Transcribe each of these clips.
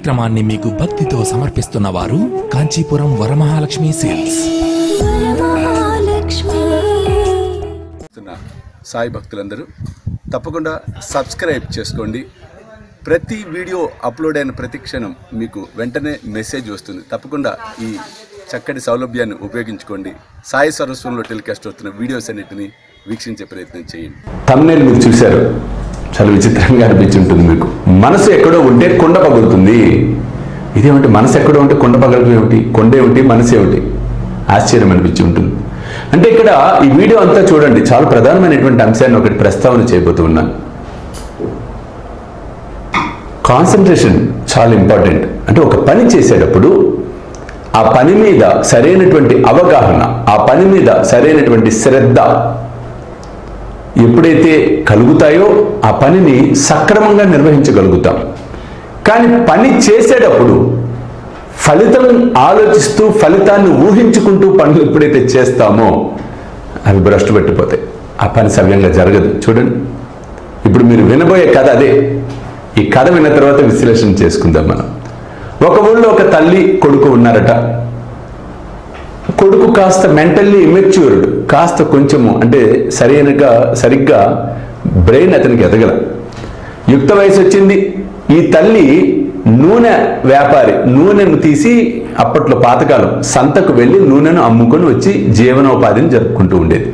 కార్యక్రమాన్ని మీకు భక్తితో సమర్పిస్తున్న వారు కాంచీపురం వరమహాలక్ష్మి సేల్స్. సాయి భక్తులందరూ తప్పకుండా సబ్స్క్రైబ్ చేసుకోండి. ప్రతి వీడియో అప్లోడ్ అయిన ప్రతి క్షణం మీకు వెంటనే మెసేజ్ వస్తుంది. తప్పకుండా ఈ చక్కటి సౌలభ్యాన్ని ఉపయోగించుకోండి. సాయి సరస్వంలో టెలికాస్ట్ అవుతున్న వీడియోస్ అన్నిటిని వీక్షించే ప్రయత్నం చేయండి. తమ్నేల్ మీరు చూశారు. చాలా విచిత్రంగా అనిపించుంటుంది మీకు. మనసు ఎక్కడో ఉంటే కొండ పగులుతుంది. ఇదేమిటి మనసు ఎక్కడో ఉంటే కొండ పగలటం ఏమిటి? కొండ ఏమిటి మనసు ఏమిటి? ఆశ్చర్యం అనిపించి ఉంటుంది. అంటే ఇక్కడ ఈ వీడియో అంతా చూడండి. చాలా ప్రధానమైనటువంటి అంశాన్ని ఒకటి ప్రస్తావన చేయబోతూ ఉన్నాను. కాన్సన్ట్రేషన్ చాలా ఇంపార్టెంట్. అంటే ఒక పని చేసేటప్పుడు ఆ పని మీద సరైనటువంటి అవగాహన ఆ పని మీద సరైనటువంటి శ్రద్ధ ఎప్పుడైతే కలుగుతాయో ఆ పనిని సక్రమంగా నిర్వహించగలుగుతాం. కానీ పని చేసేటప్పుడు ఫలితం ఆలోచిస్తూ ఫలితాన్ని ఊహించుకుంటూ పనులు ఎప్పుడైతే చేస్తామో అవి భ్రష్టు పెట్టిపోతాయి. ఆ పని సవ్యంగా జరగదు. చూడండి. ఇప్పుడు మీరు వినబోయే కథ అదే. ఈ కథ విన్న తర్వాత విశ్లేషణ చేసుకుందాం మనం. ఒక ఊళ్ళో ఒక తల్లి కొడుకు ఉన్నారట. కొడుకు కాస్త మెంటల్లీ ఇమెచ్యూర్డ్ కాస్త కొంచెము అంటే సరైనగా సరిగ్గా బ్రెయిన్ అతనికి ఎదగల. యుక్త వయసు వచ్చింది. ఈ తల్లి నూనె వ్యాపారి నూనెను తీసి అప్పట్లో పాతకాలం సంతకు వెళ్ళి నూనెను అమ్ముకొని వచ్చి జీవనోపాధిని జరుపుకుంటూ ఉండేది.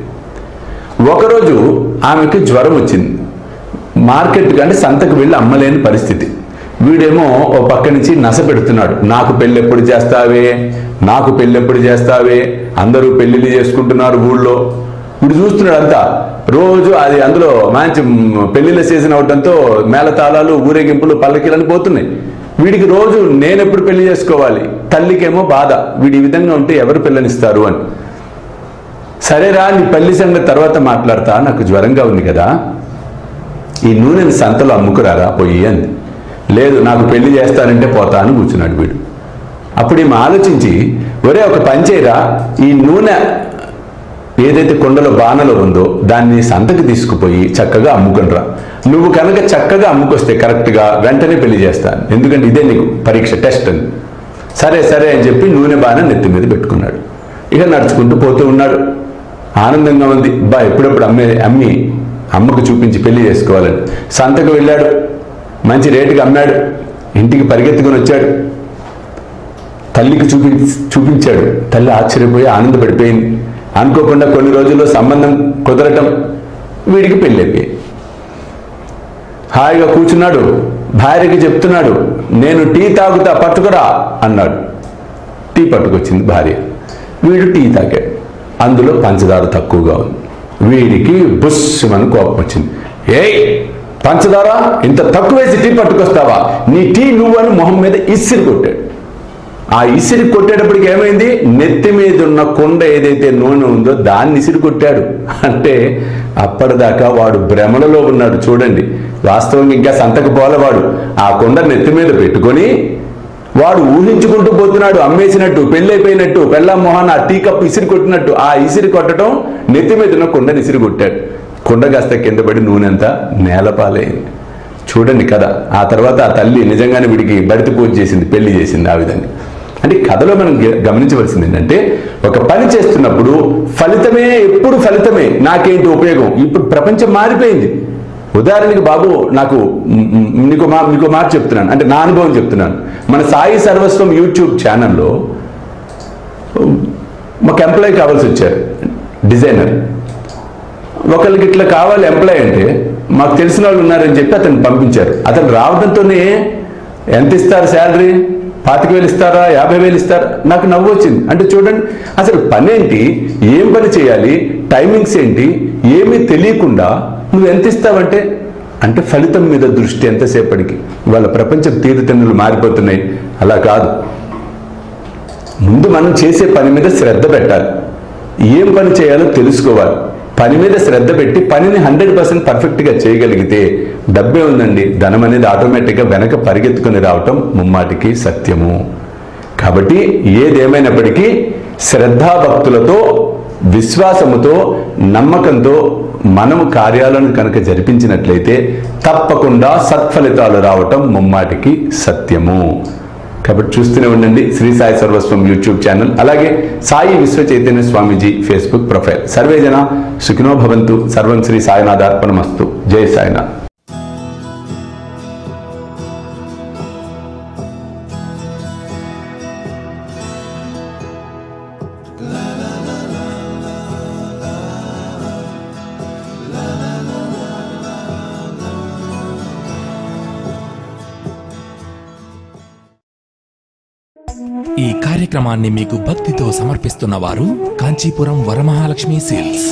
ఒకరోజు ఆమెకి జ్వరం వచ్చింది. మార్కెట్ అంటే సంతకు వెళ్ళి అమ్మలేని పరిస్థితి. వీడేమో ఓ పక్క నుంచి నస పెడుతున్నాడు. నాకు పెళ్ళెప్పుడు చేస్తావే? నాకు పెళ్ళెప్పుడు చేస్తావే? అందరూ పెళ్ళిళ్ళు చేసుకుంటున్నారు ఊళ్ళో. వీడు చూస్తున్నాడు అంతా రోజు అది అందులో మంచి పెళ్ళిళ్ళ సీజన్ అవడంతో మేళతాళాలు ఊరేగింపులు పల్లకీలని పోతున్నాయి. వీడికి రోజు నేనెప్పుడు పెళ్ళి చేసుకోవాలి? తల్లికేమో బాధ. వీడి ఈ విధంగా ఉంటే ఎవరు పిల్లనిస్తారు అని. సరేరా నీ పెళ్ళి సంగతి తర్వాత మాట్లాడతా. నాకు జ్వరంగా ఉంది కదా. ఈ నూనెని సంతలో అమ్ముకురారా? పోయి అంది. లేదు నాకు పెళ్ళి చేస్తానంటే పోతా అని కూర్చున్నాడు వీడు. అప్పుడు ఈమె ఆలోచించి ఒరే ఒక పంచేరా ఈ నూనె ఏదైతే కొండలో బాణలో ఉందో దాన్ని సంతకి తీసుకుపోయి చక్కగా అమ్ముకునిరా. నువ్వు కనుక చక్కగా అమ్ముకొస్తే కరెక్ట్గా వెంటనే పెళ్ళి చేస్తాను. ఎందుకంటే ఇదే నీకు పరీక్ష టెస్ట్ అని. సరే సరే అని చెప్పి నూనె బాణ నెత్తి మీద పెట్టుకున్నాడు. ఇక నడుచుకుంటూ పోతూ ఉన్నాడు. ఆనందంగా ఉంది. బా ఎప్పుడప్పుడు అమ్మే అమ్మి అమ్మకు చూపించి పెళ్ళి చేసుకోవాలని. సంతకు వెళ్ళాడు. మంచి రేటుకి అమ్మాడు. ఇంటికి పరిగెత్తుకొని వచ్చాడు. తల్లికి చూపి చూపించాడు. తల్లి ఆశ్చర్యపోయి ఆనందపడిపోయింది. అనుకోకుండా కొన్ని రోజుల్లో సంబంధం కుదరటం వీడికి పెళ్ళి హాయిగా కూర్చున్నాడు. భార్యకి చెప్తున్నాడు నేను టీ తాగుతా పట్టుకురా అన్నాడు. టీ పట్టుకొచ్చింది భార్య. వీడు టీ తాగాడు. అందులో పంచదార తక్కువగా ఉంది. వీడికి బుస్సుమని కోపం వచ్చింది. ఏయ్ పంచదార? ఇంత తక్కువ వేసి టీ పట్టుకొస్తావా? నీ టీ నువ్వని మొహం మీద ఇస్సిరి కొట్టాడు. ఆ ఇసిరి కొట్టేటప్పటికి ఏమైంది? నెత్తి మీద ఉన్న కొండ ఏదైతే నూనె ఉందో దాన్ని ఇసిరి కొట్టాడు. అంటే అప్పటిదాకా వాడు భ్రమలలో ఉన్నాడు చూడండి. వాస్తవంగా ఇంకా సంతకు పోలవాడు ఆ కొండ నెత్తి మీద పెట్టుకొని వాడు ఊహించుకుంటూ పోతున్నాడు. అమ్మేసినట్టు పెళ్ళైపోయినట్టు పెళ్ళం మొహాన్ ఆ టీ కప్పు ఇసిరి కొట్టినట్టు. ఆ ఇసిరి కొట్టడం నెత్తి మీద ఉన్న కొండని ఇసిరి కొట్టాడు. కొండ కాస్త కింద పడి నూనె అంతా నేలపాలైంది చూడండి కదా ఆ తర్వాత ఆ తల్లి నిజంగానే వీడికి బడిత పూజ చేసింది పెళ్ళి చేసింది ఆ విధంగా. అంటే కథలో మనం గ- గమనించవలసింది ఏంటంటే ఒక పని చేస్తున్నప్పుడు ఫలితమే ఎప్పుడు ఫలితమే నాకేంటి ఉపయోగం? ఇప్పుడు ప్రపంచం మారిపోయింది. ఉదాహరణకి బాబు నాకు మ్, నీకు మా మీకు మాట చెప్తున్నాను. అంటే నా అనుభవం చెప్తున్నాను. మన సాయి సర్వస్వం యూట్యూబ్ ఛానల్లో మాకు ఎంప్లాయ్ కావాల్సి వచ్చారు. డిజైనర్. ఒకరికి ఇట్లా కావాలి ఎంప్లాయ్ అంటే మాకు తెలిసిన వాళ్ళు ఉన్నారని చెప్పి అతను పంపించారు. అతను రావడంతోనే ఎంత ఇస్తారు శాలరీ? పాతిక వేలు ఇస్తారా? యాభై వేలు ఇస్తారా? నాకు నవ్వు వచ్చింది. అంటే చూడండి అసలు పని ఏంటి ఏం పని చేయాలి? టైమింగ్స్ ఏంటి? ఏమీ తెలియకుండా నువ్వు ఎంత ఇస్తావంటే? అంటే ఫలితం మీద దృష్టి ఎంతసేపటికి? వాళ్ళ ప్రపంచం తీరుతెన్నులు మారిపోతున్నాయి. అలా కాదు. ముందు మనం చేసే పని మీద శ్రద్ధ పెట్టాలి. ఏం పని చేయాలో తెలుసుకోవాలి. పని మీద శ్రద్ధ పెట్టి పనిని హండ్రెడ్ పర్సెంట్ పర్ఫెక్ట్గా చేయగలిగితే డబ్బే ఉందండి. ధనం అనేది ఆటోమేటిక్గా వెనక పరిగెత్తుకుని రావటం ముమ్మాటికి సత్యము. కాబట్టి ఏదేమైనప్పటికీ శ్రద్ధాభక్తులతో విశ్వాసముతో నమ్మకంతో మనము కార్యాలను కనుక జరిపించినట్లయితే తప్పకుండా సత్ఫలితాలు రావటం ముమ్మాటికి సత్యము. కాబట్టి చూస్తూనే ఉండండి శ్రీ సాయి సర్వస్వం యూట్యూబ్ ఛానల్ అలాగే సాయి విశ్వ చైతన్య స్వామీజీ ఫేస్బుక్ ప్రొఫైల్. సర్వేజన సుఖినో భవంతు. సర్వం శ్రీ సాయినాథార్పణమస్తు. జై సాయినాథ్. ఈ కార్యక్రమాన్ని మీకు భక్తితో సమర్పిస్తున్న వారు కాంచీపురం వరమహాలక్ష్మి సేల్స్.